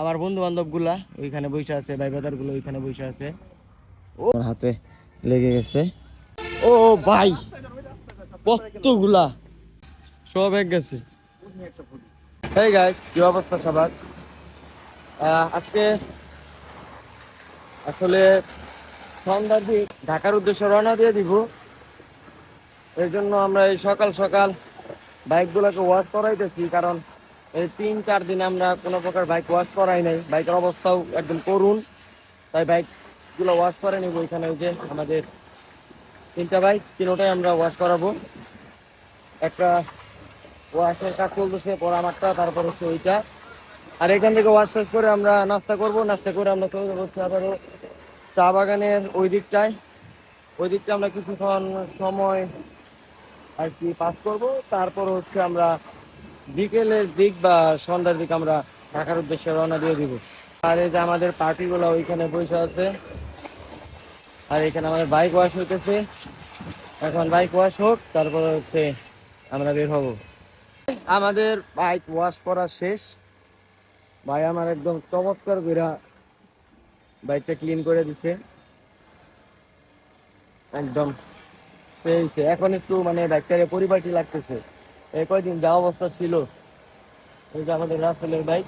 আমার বন্ধু বান্ধবগুলা ওইখানে বসে আছে ভাই গুলো ওইখানে বসে আছে। ও হাতে লেগে গেছে। ও ভাই, কতগুলা? সব এক গেছে। কি অবস্থা সবার? আজকে আসলে সন্ধ্যার দিক ঢাকার উদ্দেশ্যে রওনা দিয়ে দিব। এর জন্য আমরা এই সকাল সকাল বাইকগুলোকে ওয়াশ করাইতেছি, কারণ এই তিন, চার দিন আমরা কোনো প্রকার বাইক ওয়াশ করাই নাই। বাইকের অবস্থাও একদম করুন। তাই বাইকগুলো ওয়াশ করে নিব এখানে ওই যে আমাদের তিনটা বাইক তিনোটাই আমরা ওয়াশ করাবো। একটা ওয়াশের কাজ চলতেছে পর আমারটা তারপর হচ্ছে ওইটা। আর এখান থেকে ওয়াশ শেষ করে আমরা নাস্তা করব। নাস্তা করে আমরা চলে যাব আবারও চা বাগানের ওই দিকটায়। ওই দিকটা আমরা কিছুক্ষণ সময় আর কি পাস করব। তারপর হচ্ছে আমরা বিকেলের দিক বা সন্ধ্যার দিক আমরা ঢাকার উদ্দেশ্যে রওনা দিয়ে দিব। আর এই যে আমাদের পার্টিগুলো ওইখানে বসে আছে। আর এখানে আমাদের বাইক ওয়াশ হইতেছে। এখন বাইক ওয়াশ হোক, তারপর হচ্ছে আমরা বের হব। আমাদের বাইক ওয়াশ করা শেষ। ভাই আমার একদম চমৎকার করে বাইকটা ক্লিন করে দিচ্ছে একদম। সেই। এখন একটু মানে বাইকটারে পরিপাটি লাগতেছে। এই কয়দিন যা অবস্থা ছিল এই যে আমাদের রাসেলের বাইক।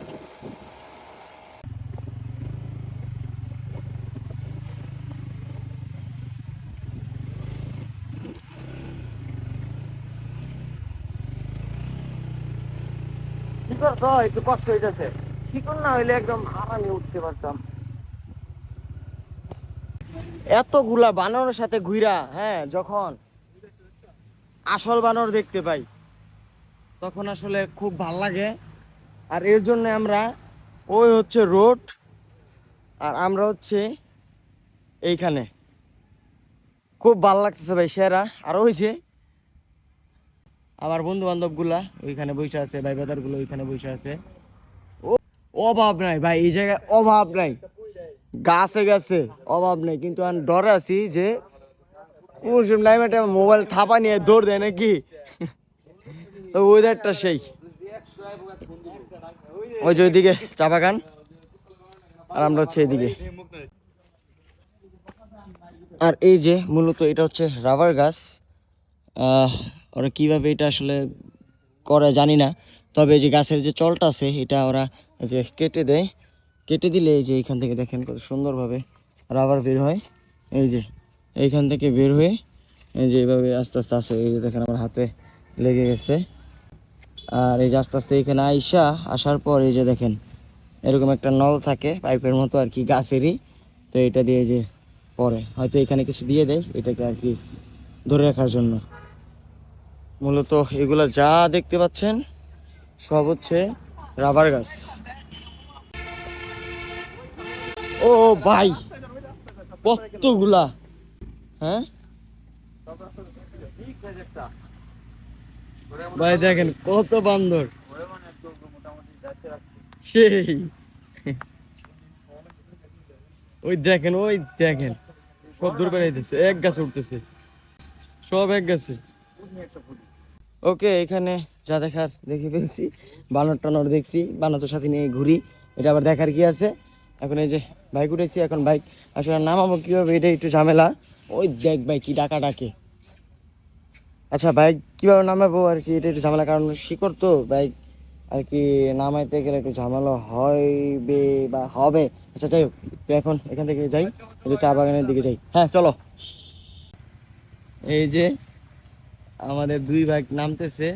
একটু কষ্ট হইতেছে। শিকড় না হইলে একদম আরামে উঠতে পারতাম। এতগুলা বানরের সাথে ঘুইরা হ্যাঁ যখন আসল বানর দেখতে পাই তখন আসলে খুব ভালো লাগে। আর এর জন্য আমরা, ওই হচ্ছে রোড, আর আমরা হচ্ছে এইখানে। খুব ভালো লাগতেছে ভাই সেরা। আর ওই যে আমার বন্ধু বান্ধবগুলা ওইখানে বসে আছে, ভাই বাদারগুলো ওইখানে বসে আছে। ও, অভাব নাই ভাই, এই জায়গায় অভাব নাই। গাছে গেছে অভাব নেই, কিন্তু আমি ডরে আছি যে মোবাইল থাপা নিয়ে দৌড় দেয় নাকি? ওয়েদারটা সেই। ওই যে ওইদিকে চা বাগান, আর আমরা হচ্ছে আর এই যে মূলত এটা হচ্ছে রাবার গাছ ওরা কীভাবে এটা আসলে করে জানি না, তবে যে গাছের যে চলটা আছে, এটা ওরা যে কেটে দেয়। কেটে দিলে এই যে এইখান থেকে দেখেন কত সুন্দরভাবে রাবার বের হয়। এই যে এইখান থেকে বের হয়ে এই যে এইভাবে আস্তে আস্তে আসে এই যে দেখেন আমার হাতে লেগে গেছে। আর এই যে আস্তে আস্তে এখানে আইসা আসার পর এই যে দেখেন, এরকম একটা নল থাকে পাইপের মতো আর কি, গাছেরই। তো এটা দিয়ে যে পরে, হয়তো এখানে কিছু দিয়ে দেয় এটাকে আর কি ধরে রাখার জন্য। মূলত এগুলা যা দেখতে পাচ্ছেন, সব হচ্ছে রাবার গাছ। ও ভাই, কতগুলা হ্যাঁ? ভাই দেখেন কত বান্দর। সেই। ওই দেখেন ওই দেখেন। সব দূর বেড়াইতেছে এক গাছ উঠতেছে। সব এক গাছে। ওকে, এখানে যা দেখার দেখে ফেলছি, বানর টানর দেখছি, বানর সাথে নিয়ে ঘুরি। এটা আবার দেখার কি আছে? এখন এই যে বাইক উঠেছি, এখন বাইক। আসলে নামাবো কীভাবে এটা একটু ঝামেলা। ওই দেখ ভাই কি ডাকা ডাকে। আচ্ছা বাইক কীভাবে নামাবো আর কি? এটা একটু ঝামেলা, কারণ শিকড় তো বাইক আর কি নামাইতে গেলে একটু ঝামেলা হইবে বা হবে। আচ্ছা যাই হোক, তো এখন এখান থেকে যাই একটু চা বাগানের দিকে যাই। হ্যাঁ চলো। এই যে আমাদের দুই ভাই নামতেছে।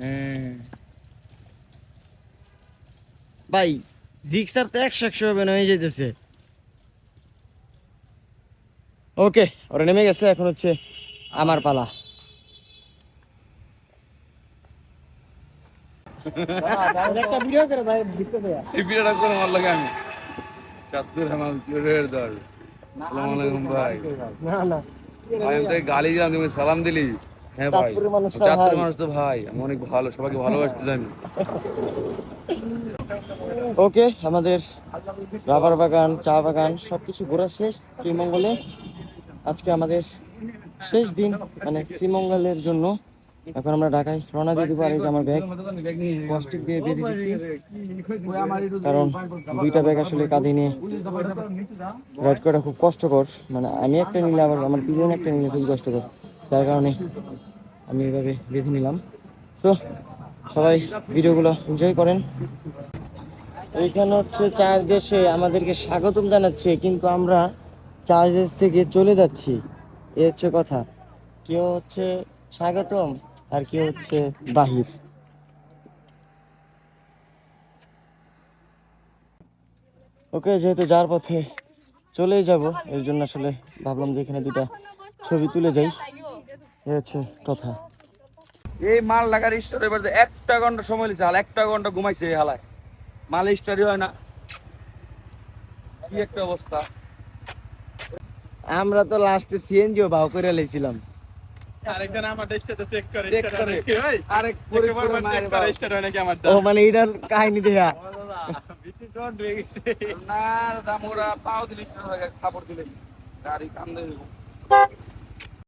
হ্যাঁ। ভাই, জিক্সার তো একশো একশো ভাবে নেমে যেতেছে ওকে, ওরা নেমে গেছে, এখন হচ্ছে আমার পালা। একটা ভিডিও করে ভাই দিতে দেয়া এই ভিডিওটা করে আমার লাগে আমি। চাঁদপুর হেমাল চুরের দল। আসসালামু আলাইকুম ভাই। না না ভাই আমি তোকে গালি দিলাম তুমি সালাম দিলি। হ্যাঁ ভাই। মানুষ তো ভাই। আমি অনেক ভালো সবাইকে ভালোবাসতে জানি। ওকে আমাদের রাবার বাগান চা বাগান সবকিছু ঘোরা শেষ শ্রীমঙ্গলে। আজকে আমাদের শেষ দিন মানে শ্রীমঙ্গলের জন্য। এখন আমরা ঢাকায় রওনা আর এই যে আমার ব্যাগ প্লাস্টিক দিয়ে বেঁধে দিচ্ছি কারণ দুইটা ব্যাগ আসলে কাঁধে নিয়ে রাইড করাটা খুব কষ্টকর। মানে আমি একটা নিলে আবার আমার পিছনে একটা নিলে খুবই কষ্টকর। যার কারণে আমি এভাবে বেঁধে নিলাম। সো সবাই ভিডিওগুলো এনজয় করেন। এইখানে হচ্ছে চার দেশে আমাদেরকে স্বাগতম জানাচ্ছে, কিন্তু আমরা চার দেশ থেকে চলে যাচ্ছি। এ হচ্ছে কথা। কেউ হচ্ছে স্বাগতম। আর কেউ হচ্ছে? বাহির। ওকে যেহেতু যার পথে চলেই যাব এর জন্য আসলে ভাবলাম যে এখানে দুটা ছবি তুলে যাই। এ হচ্ছে কথা। এই মাল লাগার স্টোর এবার যে একটা ঘণ্টা সময় লিছে হাল একটা ঘণ্টা ঘুমাইছে এই হালায়। মাল স্টারই হয় না। কি একটা অবস্থা। আমরা তো লাস্টে সিএনজিও ভাও করে লেছিলাম মানে এইটার কাহিনী গেছে। না দাদা মোরা পাও দিলে হয়ে খাবার দিলে। গাড়ি কাম দেবে।